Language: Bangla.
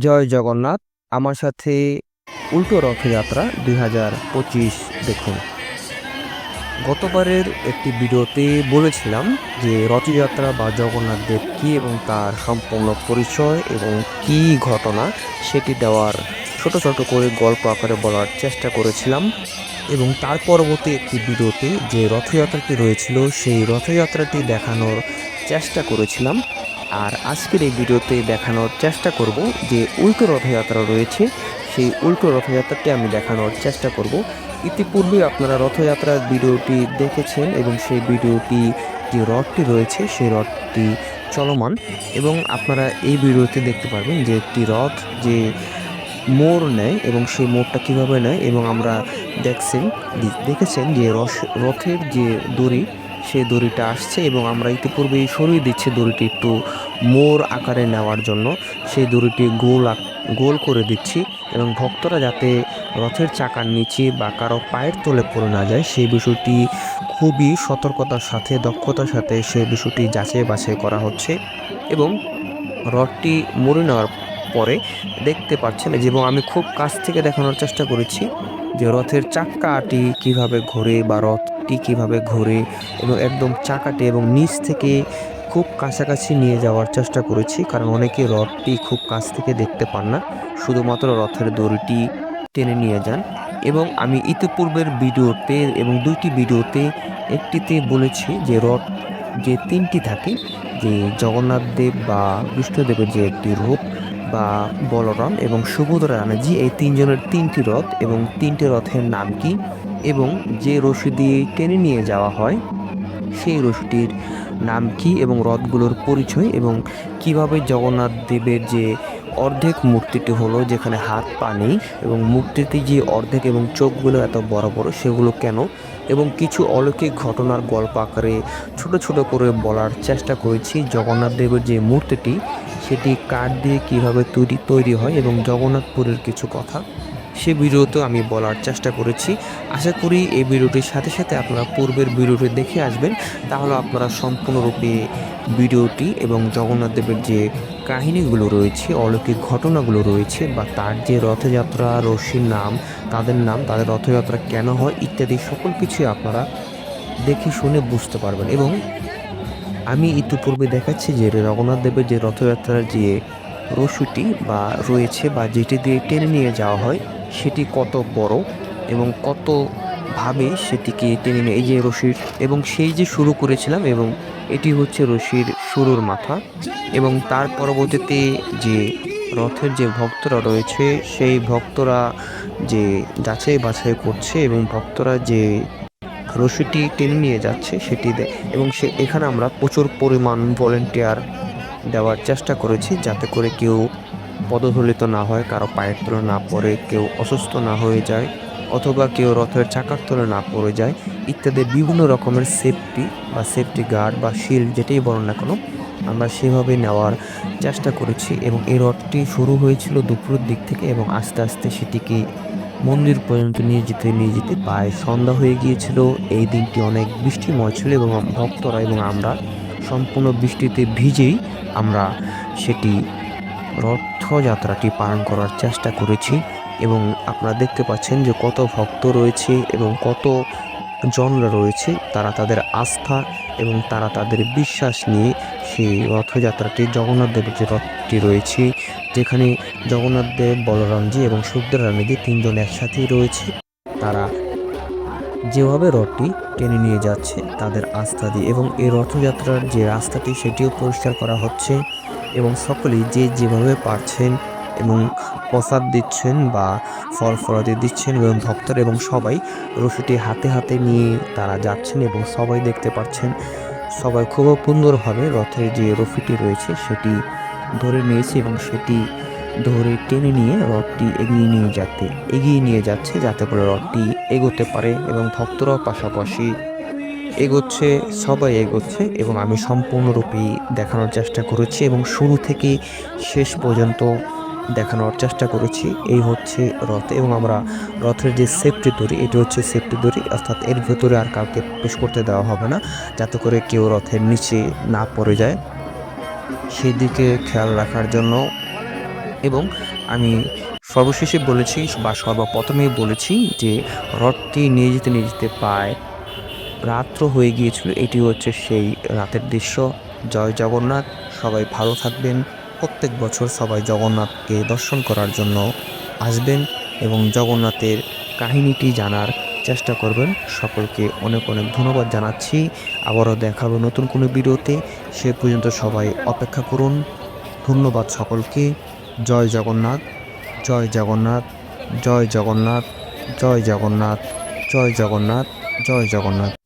জয় জগন্নাথ। আমার সাথে উল্টো রথযাত্রা দুই হাজার পঁচিশ দেখুন। গতবারের একটি ভিডিওতে বলেছিলাম যে রথযাত্রা বা জগন্নাথ দেব কী এবং তার সম্পূর্ণ পরিচয় এবং কী ঘটনা সেটি দেওয়ার ছোট ছোট করে গল্প আকারে বলার চেষ্টা করেছিলাম এবং তার পরবর্তী একটি ভিডিওতে যে রথযাত্রাটি রয়েছিল সেই রথযাত্রাটি দেখানোর চেষ্টা করেছিলাম। আর আজকের এই ভিডিওতে দেখানোর চেষ্টা করব যে উল্টো রথযাত্রা রয়েছে, সেই উল্টো রথযাত্রাটি আমি দেখানোর চেষ্টা করব। ইতিপূর্বে আপনারা রথযাত্রার ভিডিওটি দেখেছেন এবং সেই ভিডিওটি, যে রথটি রয়েছে, সেই রথটি চলমান এবং আপনারা এই ভিডিওতে দেখতে পারবেন যে একটি রথ যে মোড় নেয় এবং সেই মোড়টা কীভাবে নেয় এবং আমরা দেখছেন, দেখেছেন যে রস, রথের যে দড়ি সেই দড়িটা আসছে এবং আমরা ইতিপূর্বেই সরিয়ে দিচ্ছি দড়িটি একটু মোড় আকারে নেওয়ার জন্য। সেই দড়িটি গোল গোল করে দিচ্ছি এবং ভক্তরা যাতে রথের চাকার নিচে বা কারও পায়ের তলে পড়ে না যায়, সেই বিষয়টি খুবই সতর্কতার সাথে, দক্ষতার সাথে সেই বিষয়টি যাচাই বাছাই করা হচ্ছে এবং রথটি মরে নেওয়ার পরে দেখতে পাচ্ছেন এবং আমি খুব কাছ থেকে দেখানোর চেষ্টা করেছি যে রথের চাক্কাটি কীভাবে ঘোরে বা রথটি কীভাবে ঘোরে এবং একদম চাকাটি এবং নিচ থেকে খুব কাছাকাছি নিয়ে যাওয়ার চেষ্টা করেছি, কারণ অনেকে রথটি খুব কাছ থেকে দেখতে পান না, শুধুমাত্র রথের দড়িটি টেনে নিয়ে যান। এবং আমি ইতিপূর্বের ভিডিওতে এবং দুইটি ভিডিওতে একটিতে বলেছি যে রথ যে তিনটি থাকে, যে জগন্নাথ দেব বা বিষ্ণুদেবের যে একটি রূপ বা বলরাম এবং সুভদ্রা রানাজি এই তিনজনের তিনটি রথ এবং তিনটি রথের নাম কি? এবং যে রশি দিয়ে টেনে নিয়ে যাওয়া হয়, সেই রশিটির নাম কি এবং রথগুলোর পরিচয় এবং কীভাবে জগন্নাথ দেবের যে অর্ধেক মূর্তিটি হলো, যেখানে হাত, পা নেই এবং মূর্তিটি যে অর্ধেক এবং চোখগুলো এত বড় বড়, সেগুলো কেন? এবং কিছু অলৌকিক ঘটনার গল্প আকারে ছোট ছোট করে বলার চেষ্টা করেছি। জগন্নাথ দেবের যে মূর্তিটি সেটি কাঠ দিয়ে কীভাবে তৈরি তৈরি হয় এবং জগন্নাথপুরের কিছু কথা, সে ভিডিওতেও আমি বলার চেষ্টা করেছি। আশা করি এই ভিডিওটির সাথে সাথে আপনারা পূর্বের ভিডিওটি দেখে আসবেন। তাহলে আপনারা সম্পূর্ণরূপে ভিডিওটি এবং জগন্নাথ দেবের যে কাহিনীগুলো রয়েছে, অলৌকিক ঘটনাগুলো রয়েছে বা তার যে রথযাত্রা রশির নাম, তাদের নাম, তাদের রথযাত্রা কেন হয়, ইত্যাদি সকল কিছুই আপনারা দেখে শুনে বুঝতে পারবেন এবং আমি ইতিপূর্বে দেখাচ্ছি যে রঘুনাথ দেবের যে রথযাত্রার যে রশিটি বা রয়েছে বা যেটি দিয়ে টেনে নিয়ে যাওয়া হয়, সেটি কত বড় এবং কত ভাবে সেটিকে টেনে নিয়ে এই যে রশির এবং সেই যে শুরু করেছিলাম এবং এটি হচ্ছে রশির শুরুর মাথা এবং তার পরবর্তীতে যে রথের যে ভক্তরা রয়েছে, সেই ভক্তরা যে যাচাই বাছাই করছে এবং ভক্তরা যে রশিটি টেনে নিয়ে যাচ্ছে সেটি এবং সে এখানে আমরা প্রচুর পরিমাণ ভলেন্টিয়ার দেওয়ার চেষ্টা করেছি যাতে করে কেউ পদধলিত না হয়, কারও পায়ের তলে না পড়ে, কেউ অসুস্থ না হয়ে যায় অথবা কেউ রথের চাকার তলে না পড়ে যায় ইত্যাদি বিভিন্ন রকমের সেফটি বা সেফটি গার্ড বা শিল্ড যেটাই বলুন না কেন, আমরা সেভাবে নেওয়ার চেষ্টা করেছি এবং এই রথটি শুরু হয়েছিল দুপুরের দিক থেকে এবং আস্তে আস্তে সেটিকে মন্দির পর্যন্ত নিয়ে যেতে নিয়ে যেতে প্রায় সন্ধ্যা হয়ে গিয়েছিল। এই দিনটি অনেক বৃষ্টিময় ছিল এবং ভক্তরা এবং আমরা সম্পূর্ণ বৃষ্টিতে ভিজেই আমরা সেটি রথযাত্রাটি পালন করার চেষ্টা করেছি এবং আপনারা দেখতে পাচ্ছেন যে কত ভক্ত রয়েছে এবং কত জনরা রয়েছে। তারা তাদের আস্থা এবং তারা তাদের বিশ্বাস নিয়ে সেই রথযাত্রাটি, জগন্নাথ দেবের যে রথটি রয়েছে যেখানে জগন্নাথ দেব, বলরামজি এবং সুভদ্রা রানীজি তিনজন একসাথেই রয়েছে। তারা যেভাবে রথটি টেনে নিয়ে যাচ্ছে, তাদের আস্থা দিয়ে এবং এই রথযাত্রার যে রাস্তাটি, সেটিও পরিষ্কার করা হচ্ছে এবং সকলেই যে যেভাবে পারছেন এবং প্রসাদ দিচ্ছেন বা ফল ফলাদি দিচ্ছেন, এবং ভক্তরা এবং সবাই রশিটি হাতে হাতে নিয়ে তারা যাচ্ছেন এবং সবাই দেখতে পাচ্ছেন। সবাই খুব সুন্দরভাবে রথের যে রফিটি রয়েছে, সেটি ধরে নিয়েছে এবং সেটি ধরে টেনে নিয়ে রথটি এগিয়ে নিয়ে যাতে এগিয়ে নিয়ে যাচ্ছে যাতে করে রথটি এগোতে পারে এবং ভক্তরাও পাশাপাশি এগোচ্ছে, সবাই এগোচ্ছে এবং আমি সম্পূর্ণরূপে দেখানোর চেষ্টা করেছি এবং শুরু থেকে শেষ পর্যন্ত দেখানোর চেষ্টা করেছি। এই হচ্ছে রথ এবং আমরা রথের যে সেফটি দড়ি, এটি হচ্ছে সেফটি দড়ি, অর্থাৎ এর ভেতরে আর কাউকে পেশ করতে দেওয়া হবে না, যাতে করে কেউ রথের নিচে না পড়ে যায়। সেই দিকে খেয়াল রাখার জন্য এবং আমি সর্বশেষে বলেছি বা সর্বপ্রথমেই বলেছি যে রথটি নিয়ে যেতে নিয়ে যেতে পায় রাত্র হয়ে গিয়েছিল। এটি হচ্ছে সেই রাতের দৃশ্য। জয় জগন্নাথ। সবাই ভালো থাকবেন। প্রত্যেক বছর সবাই জগন্নাথকে দর্শন করার জন্য আসবেন এবং জগন্নাথের কাহিনীটি জানার চেষ্টা করবেন। সকলকে অনেক অনেক ধন্যবাদ জানাচ্ছি। আবারও দেখাবো নতুন কোনো ভিডিওতে। সে পর্যন্ত সবাই অপেক্ষা করুন। ধন্যবাদ সকলকে। জয় জগন্নাথ জয় জগন্নাথ জয় জগন্নাথ জয় জগন্নাথ জয় জগন্নাথ জয় জগন্নাথ।